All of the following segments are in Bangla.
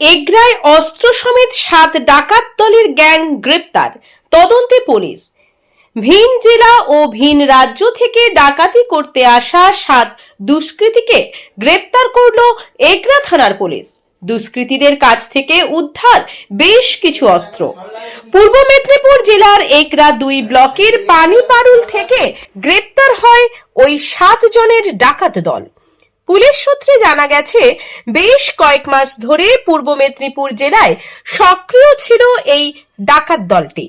এগরায় অস্ত্র সমেত সাত ডাকাত দলের গ্যাং গ্রেপ্তার, তদন্তে পুলিশ। ভিন জেলা ও ভিন রাজ্য থেকে ডাকাতি করতে আসা সাত দুষ্কৃতীকে গ্রেপ্তার করল এগরা থানার পুলিশ। দুষ্কৃতীদের কাছ থেকে উদ্ধার বেশ কিছু অস্ত্র। পূর্ব মেদিনীপুর জেলার একরা দুই ব্লকের পানিপাড়ুল থেকে গ্রেপ্তার হয় ওই সাত জনের ডাকাত দল। পুলিশ সূত্রে জানা গেছে, বেশ কয়েক মাস ধরে পূর্ব মেদিনীপুর জেলায় সক্রিয় ছিল এই ডাকাত দলটি।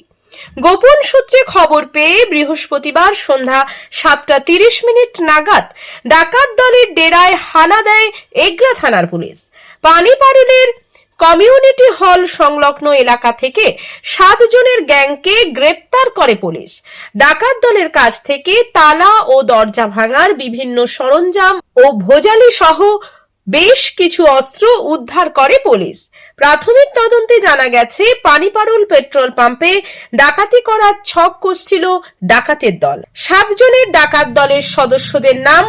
গোপন সূত্রে খবর পেয়ে বৃহস্পতিবার সন্ধ্যা সাতটা তিরিশ মিনিট নাগাদ ডাকাত দলের ডেরায় হানা দেয় এগরা থানার পুলিশ। পানিপাড়ুলের কমিউনিটি হল সংলগ্ন এলাকা থেকে সাত জনের গ্যাংকে গ্রেপ্তার করে পুলিশ। ডাকাত দলের কাছ থেকে তালা ও দরজা ভাঙার বিভিন্ন সরঞ্জাম ও ভোজালি সহ বেশ কিছু অস্ত্র উদ্ধার করে পুলিশ। প্রাথমিক তদন্তে জানা গেছে, পানিপারুল পেট্রোল পাম্পে ডাকাতি করার ছক কষছিল ডাকাতের দল। সাতজনের ডাকাত দলের সদস্যদের নাম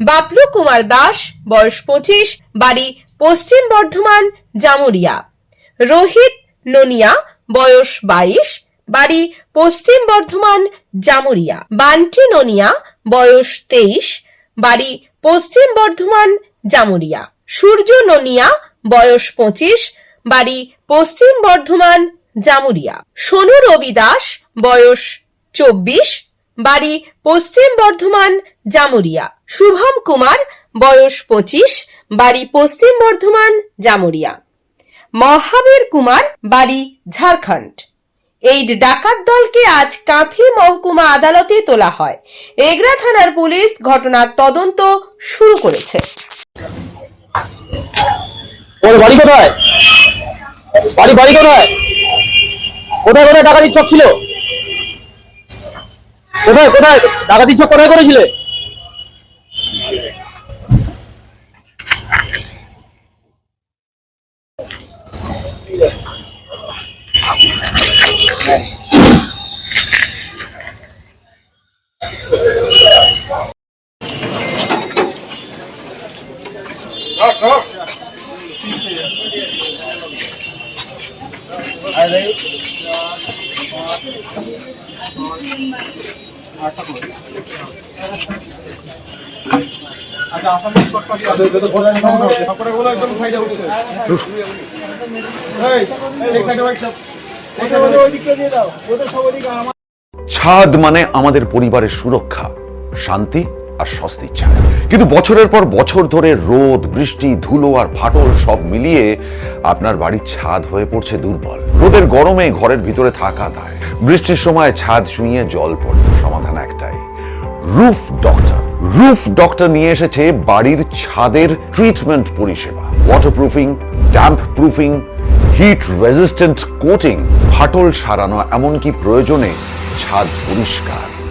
বাবলু কুমার দাস, বয়স পঁচিশ, বাড়ি পশ্চিম বর্ধমান, জামুরিয়া। রোহিত ননিয়া, বয়স বাইশ, বাড়ি পশ্চিম বর্ধমান, জামুরিয়া। বান্টি ননিয়া, বয়স তেইশ, বাড়ি পশ্চিম বর্ধমান, জামুরিয়া। সূর্য ননিয়া, বয়স পঁচিশ, বাড়ি পশ্চিম বর্ধমান, জামুরিয়া। সোনু রবি দাস বয়স চব্বিশ বাড়ি পশ্চিম বর্ধমান, জামুরিয়া। শুভম কুমার, বয়স পঁচিশ, বাড়ি পশ্চিম বর্ধমান, জামুরিয়া। মহাবীর কুমার, বাড়ি ঝাড়খণ্ড। এই ডাকাত দলকে আজ কাঁথি মহকুমা আদালতে তোলা হয়। এগরা থানার পুলিশ ঘটনার তদন্ত শুরু করেছে। ওর বাড়ি কোথায়? বাড়ি বাড়ি কোথায়? কোথায় কোথায় ডাকাতির চক ছিল? কোথায় কোথায়? ডাকাতির চক কোথায় করেছিলে? ছাদ মানে আমাদের পরিবারের সুরক্ষা, শান্তি আর স্বস্তির ছাদ কিন্তু বছরের পর বছর ধরে রোদ, বৃষ্টি, ধুলো আর ফাটল সব মিলিয়ে আপনার বাড়ির ছাদ হয়ে পড়ছে দুর্বল। রোদের গরমে ঘরের ভিতরে থাকা দায়। বৃষ্টির সময় ছাদ শুইয়ে জল পড়ে। সমাধান একটাই। Roof doctor. রুফ ডক্টর নিয়ে এসেছে বাড়ির ছাদের ট্রিটমেন্ট পরিষেবা। Waterproofing damp proofing heat resistant coating ফাটল সারানো, এমনকি প্রয়োজনে ছাদ পরিষ্কার।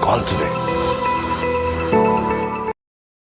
Call today.